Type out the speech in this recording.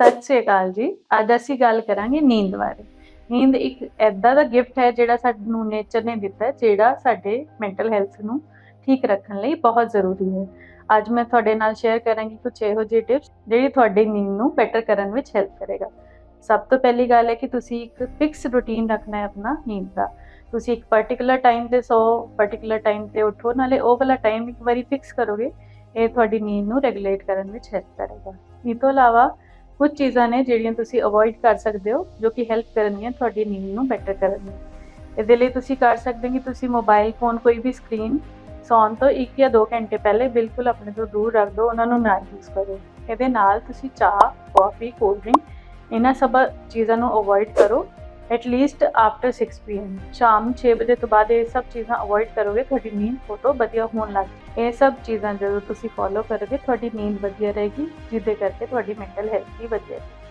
ਸਤਿ ਸ਼੍ਰੀ ਅਕਾਲ ਜੀ। ਅੱਜ ਅਸੀਂ ਗੱਲ ਕਰਾਂਗੇ ਨੀਂਦ ਬਾਰੇ। ਨੀਂਦ ਇੱਕ ਐਦਾਂ ਦਾ ਗਿਫਟ ਹੈ ਜਿਹੜਾ ਸਾਨੂੰ ਨੇਚਰ ਨੇ ਦਿੱਤਾ ਜਿਹੜਾ ਸਾਡੇ ਮੈਂਟਲ ਹੈਲਥ ਨੂੰ ਠੀਕ ਰੱਖਣ ਲਈ ਬਹੁਤ ਜ਼ਰੂਰੀ ਹੈ। ਅੱਜ ਮੈਂ ਤੁਹਾਡੇ ਨਾਲ ਸ਼ੇਅਰ ਕਰਾਂਗੀ ਕੁਝ ਇਹੋ ਜਿਹੇ ਟਿਪਸ ਜਿਹੜੀ ਤੁਹਾਡੀ ਨੀਂਦ ਨੂੰ ਬੈਟਰ ਕਰਨ ਵਿੱਚ ਹੈਲਪ ਕਰੇਗਾ। ਸਭ ਤੋਂ ਪਹਿਲੀ ਗੱਲ ਹੈ ਕਿ ਤੁਸੀਂ ਇੱਕ ਫਿਕਸ ਰੁਟੀਨ ਰੱਖਣਾ ਹੈ ਆਪਣਾ ਨੀਂਦ ਦਾ। ਤੁਸੀਂ ਇੱਕ ਪਾਰਟਿਕੂਲਰ ਟਾਈਮ ਤੇ ਸੋ ਪਾਰਟਿਕੂਲਰ ਟਾਈਮ ਤੇ ਉਠੋ, ਨਾਲੇ ਉਹ ਵਾਲਾ ਟਾਈਮ ਇੱਕ ਵਾਰੀ ਫਿਕਸ ਕਰੋਗੇ, ਇਹ ਤੁਹਾਡੀ ਨੀਂਦ ਨੂੰ ਰੈਗੂਲੇਟ ਕਰਨ ਵਿੱਚ ਹੈਲਪ ਕਰੇਗਾ। ਇਹ ਤੋਂ ਇਲਾਵਾ ਕੁਝ ਚੀਜ਼ਾਂ ਨੇ ਜਿਹੜੀਆਂ ਤੁਸੀਂ ਅਵੋਇਡ ਕਰ ਸਕਦੇ ਹੋ, ਜੋ ਕਿ ਹੈਲਪ ਕਰਨਗੀਆਂ, ਤੁਹਾਡੀ ਨੀਂਦ ਨੂੰ ਬੈਟਰ ਕਰਨ ਵਿੱਚ ਇਹਦੇ ਲਈ ਤੁਸੀਂ ਕਰ ਸਕਦੇ ਹੋ ਕਿ ਤੁਸੀਂ ਮੋਬਾਈਲ ਫੋਨ ਕੋਈ ਵੀ ਸਕਰੀਨ ਸੌਣ ਤੋਂ 1 ਜਾਂ 2 ਘੰਟੇ ਪਹਿਲੇ ਬਿਲਕੁਲ ਆਪਣੇ ਤੋਂ ਦੂਰ ਰੱਖ ਦਿਓ, ਉਹਨਾਂ ਨੂੰ ਨਾ ਯੂਜ਼ ਕਰੋ। ਇਹਦੇ ਨਾਲ ਤੁਸੀਂ ਚਾਹ ਕਾਫੀ ਕੋਲਡ ਡਰਿੰਕ ਇਹਨਾਂ ਸਭ ਚੀਜ਼ਾਂ ਨੂੰ ਅਵੋਇਡ ਕਰੋ। ਐਟ ਲੀਸਟ ਆਫਟਰ 6 pm ਸ਼ਾਮ 6 ਵਜੇ ਤੋਂ ਬਾਅਦ ਇਹ ਸਭ ਚੀਜ਼ਾਂ ਅਵੋਇਡ ਕਰੋਗੇ ਤੁਹਾਡੀ ਨੀਂਦ ਫੋਟੋ ਵਧੀਆ ਹੋਣ ਲੱਗ ਇਹ ਸਭ ਚੀਜ਼ਾਂ ਜਦੋਂ ਤੁਸੀਂ ਫੋਲੋ ਕਰੋਗੇ ਤੁਹਾਡੀ ਨੀਂਦ ਵਧੀਆ ਰਹੇਗੀ ਜਿਹਦੇ ਕਰਕੇ ਤੁਹਾਡੀ ਮੈਂਟਲ ਹੈਲਥ ਵੀ ਵਧੀਆ ਰਹੇਗੀ